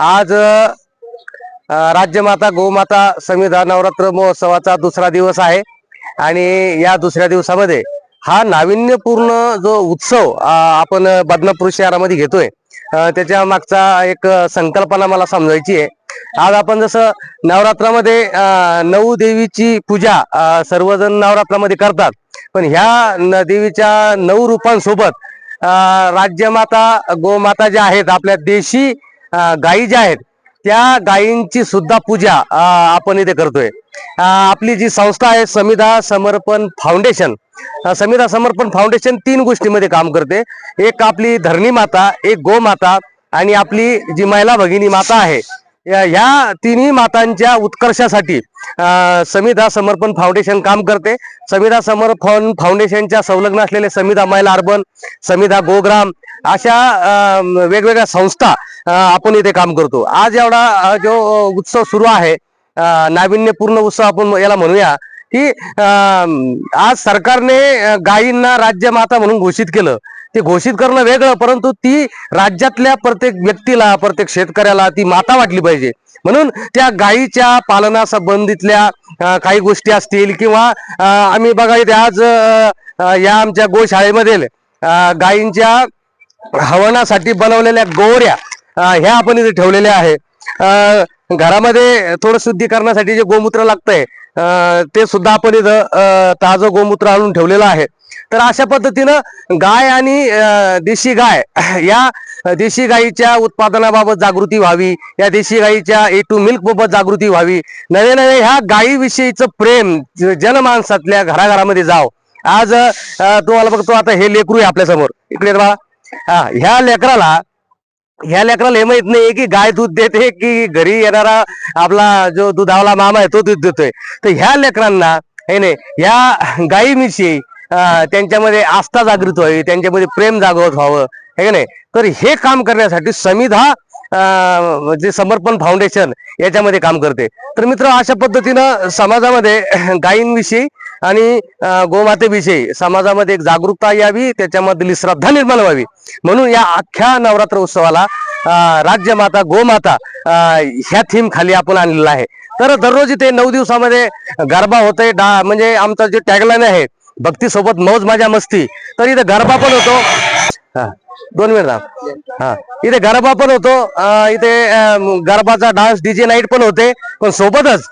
आज राज्यमाता गोमाता संविधान नवरात्र महोत्सवाचा दुसरा दिवस आहे. आणि या दुसऱ्या दिवसामध्ये हा नाविन्यपूर्ण जो उत्सव आपण बदनापूर शहरामध्ये घेतोय त्याच्या मागचा एक संकल्पना मला समजायची आहे. आज आपण जसं नवरात्रामध्ये नऊ देवीची पूजा सर्वजण नवरात्रामध्ये करतात पण ह्या देवीच्या नऊ रूपांसोबत राज्यमाता गोमाता ज्या आहेत आपल्या देशी गायी ज्या आहेत त्या गायींची सुद्धा पूजा आपण इथे करतोय. आपली जी संस्था आहे समिधा समर्पण फाउंडेशन समिधा समर्पण फाउंडेशन तीन गोष्टीमध्ये काम करते. एक आपली धरणी माता एक गोमाता आणि आपली जी महिला भगिनी माता आहे ह्या तिन्ही मातांच्या उत्कर्षासाठी समिधा समर्पण फाउंडेशन काम करते. समिधा समर्पण फाउंडेशनच्या संलग्न असलेले समिधा महिला अर्बन समिधा गोग्राम अशा वेगवेगळ्या संस्था आपण इथे काम करतो. आज एवढा जो उत्सव सुरू आहे नाविन्यपूर्ण उत्सव आपण याला म्हणूया. की आज सरकारने अ, गायींना राज्यमाता म्हणून घोषित केलं. ते घोषित करणं वेगळं परंतु ती राज्यातल्या प्रत्येक व्यक्तीला प्रत्येक शेतकऱ्याला ती माता वाटली पाहिजे. म्हणून त्या गायीच्या पालनासंबंधितल्या काही गोष्टी असतील किंवा आम्ही बघा इथे आज या आमच्या गोशाळेमध्ये गायींच्या हवनासाठी बनवलेल्या गोवऱ्या ह्या आपण इथे ठेवलेल्या आहे. घरामध्ये थोडं शुद्धीकरणासाठी जे गोमूत्र लागतंय ते सुद्धा आपण इथं ताजं गोमूत्र आणून ठेवलेलं आहे. तर अशा पद्धतीनं गाय आणि देशी गाय या देशी गायीच्या उत्पादनाबाबत जागृती व्हावी या देशी गायीच्या ए टू मिल्क बाबत जागृती व्हावी नवे नवे ह्या गायीविषयीचं प्रेम जनमानसातल्या घराघरामध्ये जाव. आज अ, तुम्हाला बघतो आता हे लेकरू आहे आपल्यासमोर. इकडे बा हा ह्या लेकराला ह्या लेकराला हे माहीत नाही की गाय दूध देते की घरी येणारा आपला जो दुधावला मामा आहे तो दूध देतोय. तर ह्या लेकरांना हे नाही ह्या गायीविषयी त्यांच्यामध्ये आस्था जागृत व्हावी त्यांच्यामध्ये प्रेम जागवत व्हावं हे का नाही? तर हे काम करण्यासाठी समिधा जे समर्पण फाउंडेशन याच्यामध्ये काम करते. तर मित्र अशा पद्धतीनं समाजामध्ये गायींविषयी आणि गोमातेविषयी समाजामध्ये एक जागरूकता यावी त्याच्यामधली श्रद्धा निर्माण व्हावी. म्हणून या अख्ख्या नवरात्र उत्सवाला राज्यमाता गोमाता ह्या थीम खाली आपण आणलेला आहे. तर दररोज इथे नऊ दिवसामध्ये गरबा होतोय डा म्हणजे आमचा जे टॅगलाईन आहे भक्तीसोबत मौज मजा मस्ती तर इथे गरबा पण होतो. हा. दोन मिनिट हा. इथे गरबा पण होतो. इथे गरबाचा डान्स डीजे नाईट पण होते. पण सोबतच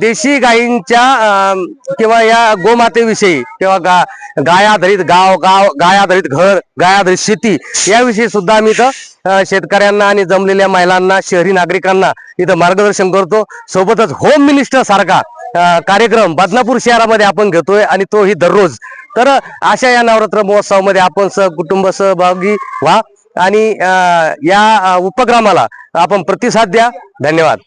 देशी गायींच्या किंवा या गोमातेविषयी किंवा गा गाय आधारित गाव गाव गाय आधारित घर गाय आधारित शेती याविषयी सुद्धा आम्ही इथं शेतकऱ्यांना आणि जमलेल्या महिलांना शहरी नागरिकांना इथं मार्गदर्शन करतो. सोबतच होम मिनिस्टर सारखा कार्यक्रम बदनापूर शहरामध्ये आपण घेतोय आणि तोही दररोज. तर अशा या नवरात्र महोत्सवामध्ये आपण सह कुटुंब सहभागी व्हा आणि या उपक्रमाला आपण प्रतिसाद द्या. धन्यवाद.